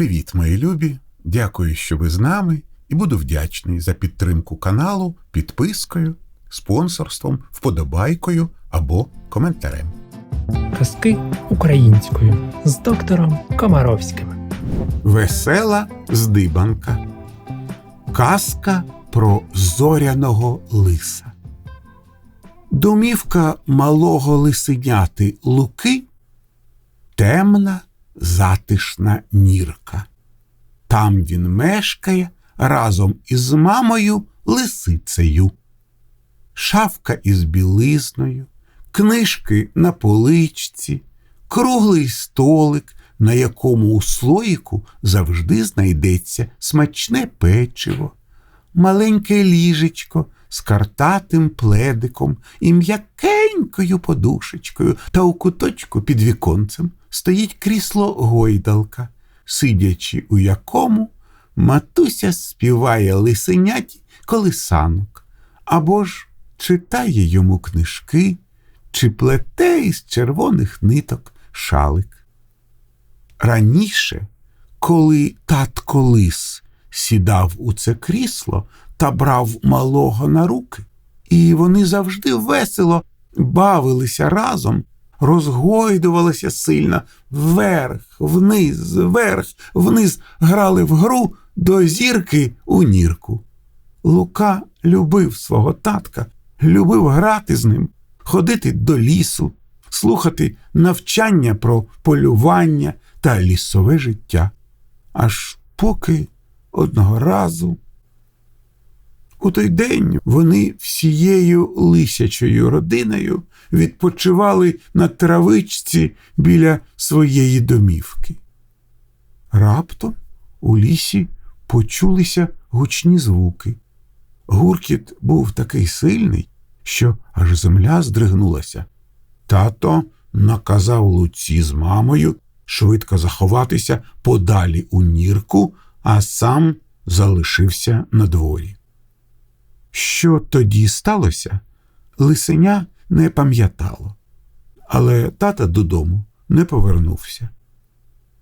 Привіт, мої любі! Дякую, що ви з нами, і буду вдячний за підтримку каналу підпискою, спонсорством, вподобайкою або коментарем. Казки українською з доктором Комаровським. Весела здибанка. Казка про зоряного лиса. Домівка малого лисеняти Луки темна, затишна нірка. Там він мешкає разом із мамою лисицею. Шафка із білизною, книжки на поличці, круглий столик, на якому у слоїку завжди знайдеться смачне печиво, маленьке ліжечко з картатим пледиком і м'якенькою подушечкою, та у куточку під віконцем стоїть крісло гойдалка, сидячи у якому матуся співає лисеняті колисанок, або ж читає йому книжки чи плете із червоних ниток шалик. Раніше, коли татко лис сідав у це крісло та брав малого на руки, і вони завжди весело бавилися разом, розгойдувалися сильно вверх, вниз, вверх, вниз грали в гру до зірки у нірку. Лука любив свого татка, любив грати з ним, ходити до лісу, слухати навчання про полювання та лісове життя. Аж поки одного разу. У той день вони всією лисячою родиною відпочивали на травичці біля своєї домівки. Раптом у лісі почулися гучні звуки. Гуркіт був такий сильний, що аж земля здригнулася. Тато наказав Луці з мамою швидко заховатися подалі у нірку, а сам залишився на дворі. Що тоді сталося, лисеня не пам'ятало, але тата додому не повернувся.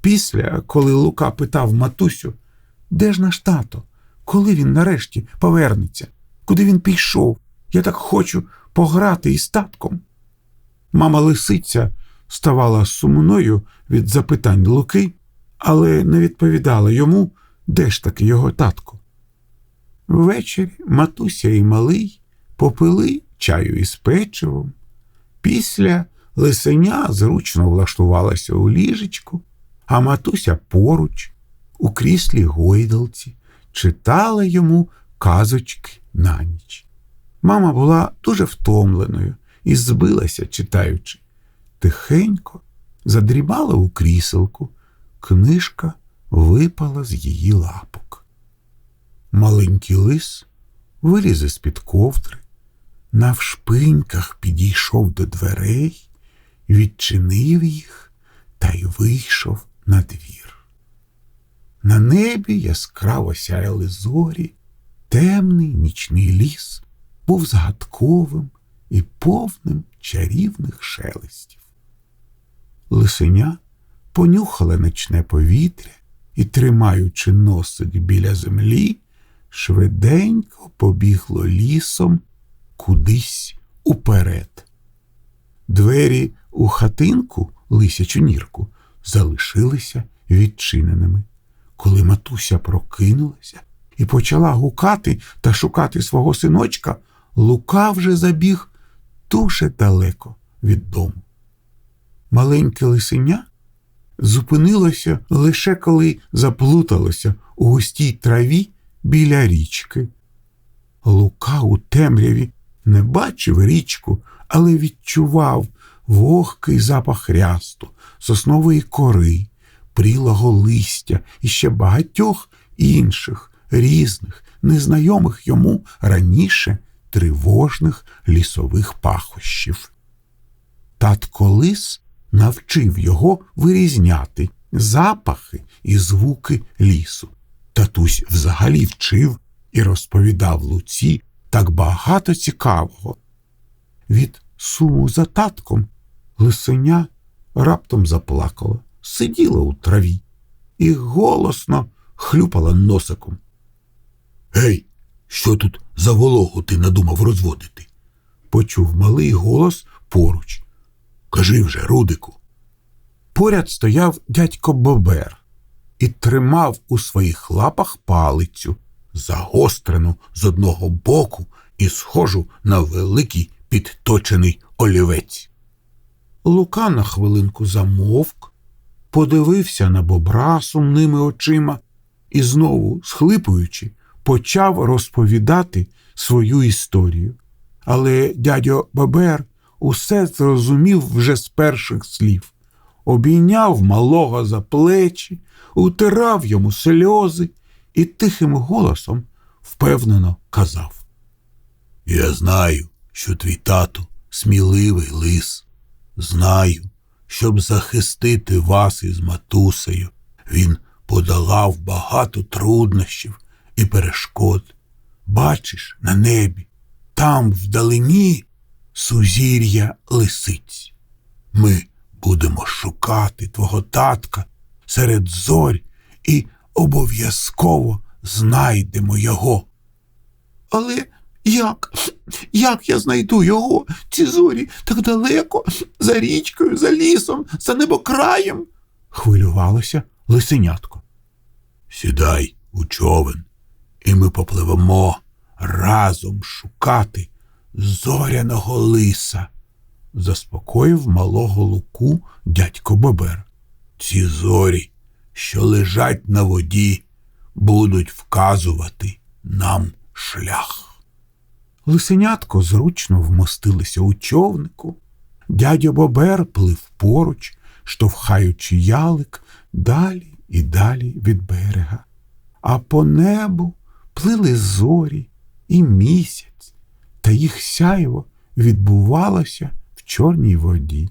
Після, коли Лука питав матусю, де ж наш тато, коли він нарешті повернеться, куди він пішов, я так хочу пограти із татком. Мама лисиця ставала сумною від запитань Луки, але не відповідала йому, де ж таки його татко. Ввечері матуся і малий попили чаю із печивом. Після лисеня зручно влаштувалася у ліжечку, а матуся поруч, у кріслі гойдалці, читала йому казочки на ніч. Мама була дуже втомленою і збилася, читаючи. Тихенько задрімала у кріселку, книжка випала з її лапок. Маленький лис виліз із під ковдри, навшпиньках підійшов до дверей, відчинив їх та й вийшов на двір. На небі яскраво сяяли зорі, темний нічний ліс був загадковим і повним чарівних шелестів. Лисеня понюхала ночне повітря і, тримаючи носик біля землі, швиденько побігло лісом кудись уперед. Двері у хатинку, лисячу нірку, залишилися відчиненими. Коли матуся прокинулася і почала гукати та шукати свого синочка, Лука вже забіг дуже далеко від дому. Маленьке лисеня зупинилося лише коли заплуталося у густій траві біля річки. Лука у темряві не бачив річку, але відчував вогкий запах рясту, соснової кори, прілого листя і ще багатьох інших різних, незнайомих йому раніше тривожних лісових пахощів. Татко лис навчив його вирізняти запахи і звуки лісу. Татусь взагалі вчив і розповідав Луці так багато цікавого. Від суму за татком лисеня раптом заплакала, сиділа у траві і голосно хлюпала носиком. Гей, що тут за вологу ти надумав розводити? почув малий голос поруч. Кажи вже, Рудику. Поряд стояв дядько Бобер і тримав у своїх лапах палицю, загострену з одного боку і схожу на великий підточений олівець. Лука на хвилинку замовк, подивився на бобра сумними очима і знову, схлипуючи, почав розповідати свою історію. Але дядьо Бобер усе зрозумів вже з перших слів, обійняв малого за плечі, утирав йому сльози і тихим голосом впевнено казав: Я знаю, що твій тато сміливий лис. Знаю, щоб захистити вас із матусею, він подолав багато труднощів і перешкод. Бачиш, на небі, там вдалині сузір'я лисиць. Ми будемо шукати твого татка серед зорь і обов'язково знайдемо його. Але як? Як я знайду його? Ці зорі так далеко, за річкою, за лісом, за небокраєм? хвилювалося лисенятко. Сідай у човен, і ми попливемо разом шукати зоряного лиса, заспокоїв малого луку дядько Бобер. Ці зорі, що лежать на воді, будуть вказувати нам шлях. Лисенятко зручно вмостилися у човнику. Дядя Бобер плив поруч, штовхаючи ялик далі і далі від берега. А по небу плили зорі і місяць, та їх сяйво відбувалося чорній воді.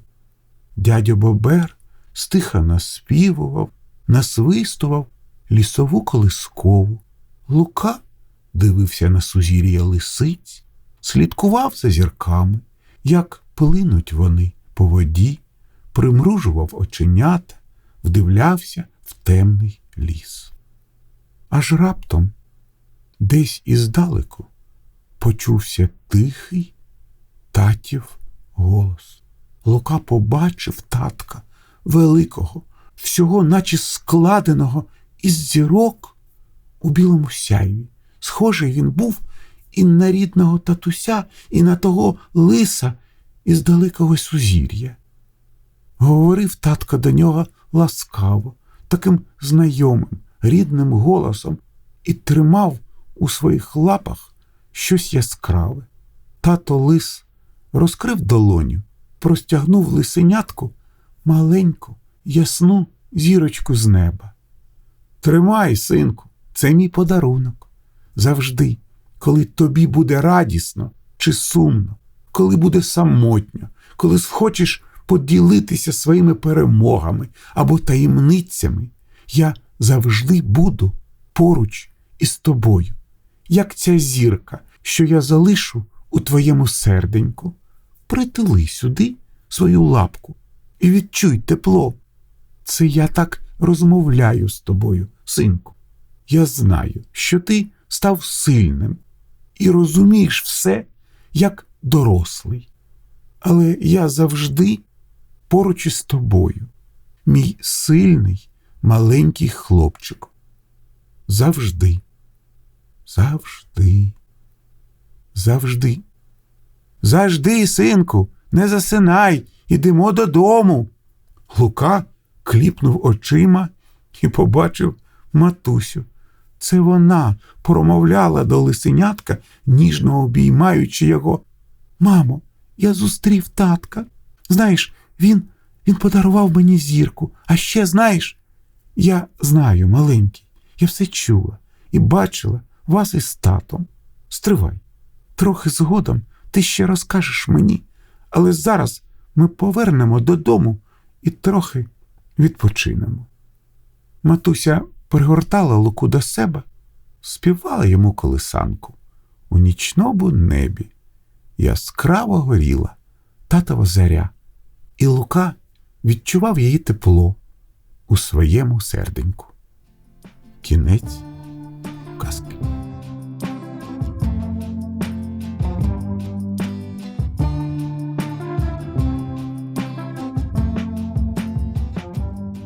Дядя Бобер стиха наспівував, насвистував лісову колискову. Лука дивився на сузір'я лисиць, слідкував за зірками, як плинуть вони по воді, примружував оченята, вдивлявся в темний ліс. Аж раптом, десь іздалеку, почувся тихий татів голос. Лука побачив татка великого, всього, наче складеного із зірок у білому сяйві. Схожий він був і на рідного татуся, і на того лиса із далекого сузір'я. Говорив татко до нього ласкаво, таким знайомим, рідним голосом і тримав у своїх лапах щось яскраве. Тато лис розкрив долоню, простягнув лисенятку маленьку, ясну зірочку з неба. Тримай, синку, це мій подарунок. Завжди, коли тобі буде радісно чи сумно, коли буде самотньо, коли схочеш поділитися своїми перемогами або таємницями, я завжди буду поруч із тобою, як ця зірка, що я залишу у твоєму серденьку. Притили сюди свою лапку і відчуй тепло. Це я так розмовляю з тобою, синку. Я знаю, що ти став сильним і розумієш все як дорослий. Але я завжди поруч із тобою, мій сильний маленький хлопчик. Завжди, завжди, завжди. Завжди, синку, не засинай, ідемо додому. Лука кліпнув очима і побачив матусю. Це вона промовляла до лисенятка, ніжно обіймаючи його. Мамо, я зустрів татка. Знаєш, він він подарував мені зірку. А ще знаєш, я знаю, маленький, я все чула і бачила вас із татом. Стривай, трохи згодом ти ще розкажеш мені, але зараз ми повернемо додому і трохи відпочинемо. Матуся пригортала луку до себе, співала йому колисанку. У нічному небі яскраво горіла татова заря, і Лука відчував її тепло у своєму серденьку. Кінець казки.